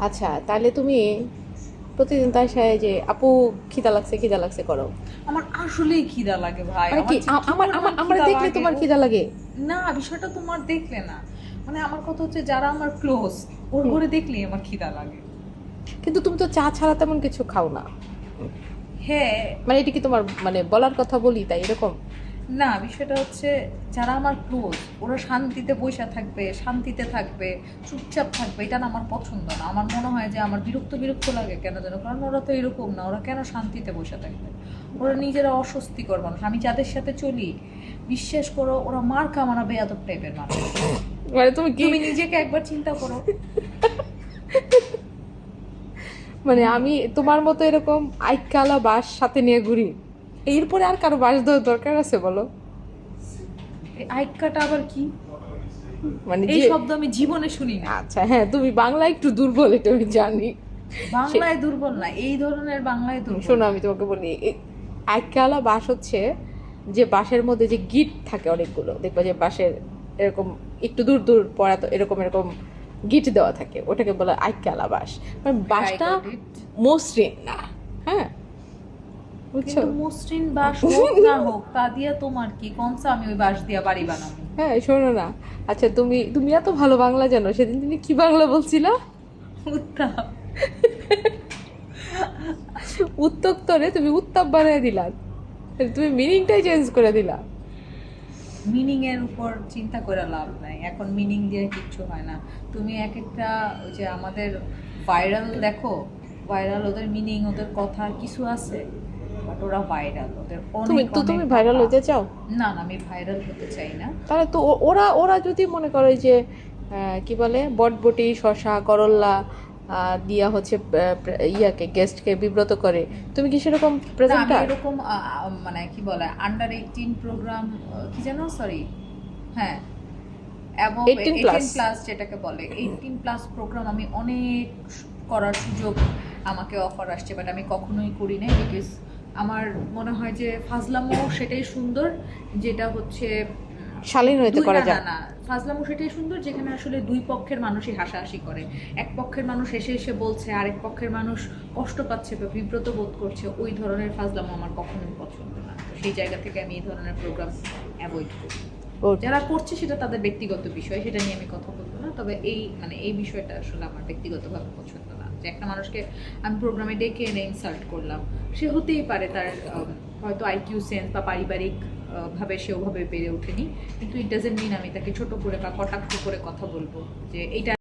আচ্ছা তাহলে তুমি প্রতিদিন তার সাথে যে আপু খিদা লাগছে খিদা লাগছে করো। আমার আসলেই খিদা লাগে ভাই। মানে কি আমার আমার আমার দেখলে তোমার খিদা লাগে? না বিষয়টা তোমার দেখলে না। মানে আমার কথা হচ্ছে যারা আমার ক্লোজ ওর ঘরে দেখলেই আমার খিদা লাগে। কিন্তু তুমি তো চা ছাড়া তেমন কিছু খাও না। হ্যাঁ। মানে এটা কি তোমার মানে বলার কথা বলি তাই এরকম? না বিষয়টা হচ্ছে যারা আমার ক্লোজ ওরা শান্তিতে বসে থাকবে শান্তিতে থাকবে চুপচাপ থাকবে এটা না আমার পছন্দ না। আমার মনে হয় যে আমার বিরক্ত বিরক্ত লাগে কেন যেন কারণ ওরা তো এরকম না ওরা কেন শান্তিতে বসে থাকবে? ওরা নিজেরা অস্বস্তিকর মানুষ। আমি যাদের সাথে চলি বিশ্বাস করো ওরা মার কামানা বেয়াদব টাইপের মানুষ। মানে তুমি কি তুমি নিজেকে একবার চিন্তা করো। মানে আমি তোমার মতো এরকম আইকালা বাস সাথে নিয়ে ঘুরি। এরপরে আর কারও বাস দেওয়ার দরকার আছে বলো? আইকাটা আবার কি? মানে এই শব্দ আমি জীবনে শুনি না। আচ্ছা হ্যাঁ তুমি বাংলা একটু দুর্বল এটা আমি জানি। বাংলায় দুর্বল না এই ধরনের বাংলায় দুর্বল। শোনো আমি তোমাকে বলি আইকালা বাস হচ্ছে যে বাসের মধ্যে যে গিট থাকে অনেকগুলো দেখবা যে বাসের এরকম একটু দূর দূর পড়া তো এরকম এরকম গিট দেওয়া থাকে ওটাকে বলে আইকালা বাস। মানে বাসটা. মসৃণ না হ্যাঁ? বুঝছ? কিন্তু মসৃণ বাস হোক না হোক তা দিয়ে তোমার কি? কমসা আমি ওই বাস দিয়া বাড়ি বানাবো। হ্যাঁ শোনো না। আচ্ছা তুমি তুমি এত ভালো বাংলা জানো সেদিন তুমি কি বাংলা বলছিলা? উত্তাপ। উত্তক্তরে তুমি উত্তাপ বানিয়ে দিলা। তুমি মিনিংটাই চেঞ্জ করে দিলা। মিনিং এর উপর চিন্তা করে লাভ নাই। এখন মিনিং দিয়ে কিচ্ছু হয় না। তুমি এক একটা যে আমাদের ভাইরাল দেখো ভাইরাল ওদের মিনিং ওদের কথা কিছু আছে? ওরা ভাইরাল ওদের তুমি তো তুমি ভাইরাল হতে চাও? না না আমি ভাইরাল হতে চাই না। তাহলে তো ওরা ওরা যদি মনে করে যে কি বলে বটবটি শশা করল্লা দিয়া হচ্ছে ইয়াকে গেস্টকে বিব্রত করে তুমি কি সেরকম প্রেজেন্টার এরকম মানে কি বলে আন্ডার এইটিন প্রোগ্রাম কি জানো সরি হ্যাঁ। এবং 18 এইটিন প্লাস যেটাকে বলে এইটিন প্লাস প্রোগ্রাম আমি অনেক করার সুযোগ আমাকে অফার আসছে বাট আমি কখনোই করি নাই বিকজ আমার মনে হয় যে ফাজলামো সেটাই সুন্দর যেটা হচ্ছে শালীন হইতে করা যায়। না, ফাজলামো সেটাই সুন্দর যেখানে আসলে দুই পক্ষের মানুষই হাসাহাসি করে। এক পক্ষের মানুষ এসে এসে বলছে আরেক পক্ষের মানুষ কষ্ট পাচ্ছে বা বিব্রত বোধ করছে ওই ধরনের ফাজলামো আমার কখনোই পছন্দ না। সেই জায়গা থেকে আমি এই ধরনের প্রোগ্রাম অ্যাভয়েড করি। যারা করছে সেটা তাদের ব্যক্তিগত বিষয় সেটা নিয়ে আমি কথা বলব না তবে এই মানে এই বিষয়টা আসলে আমার ব্যক্তিগতভাবে পছন্দ না। যে একটা মানুষকে আমি প্রোগ্রামে ডেকে এনে ইনসাল্ট করলাম। সে হতেই পারে তার হয়তো আইকিউ সেন্স বা পারিবারিক ভাবে সে ওভাবে বেড়ে ওঠেনি। কিন্তু ইট ডাজেন্ট মিন আমি তাকে ছোট করে বা কটাক্ষ করে কথা বলব যে এইটা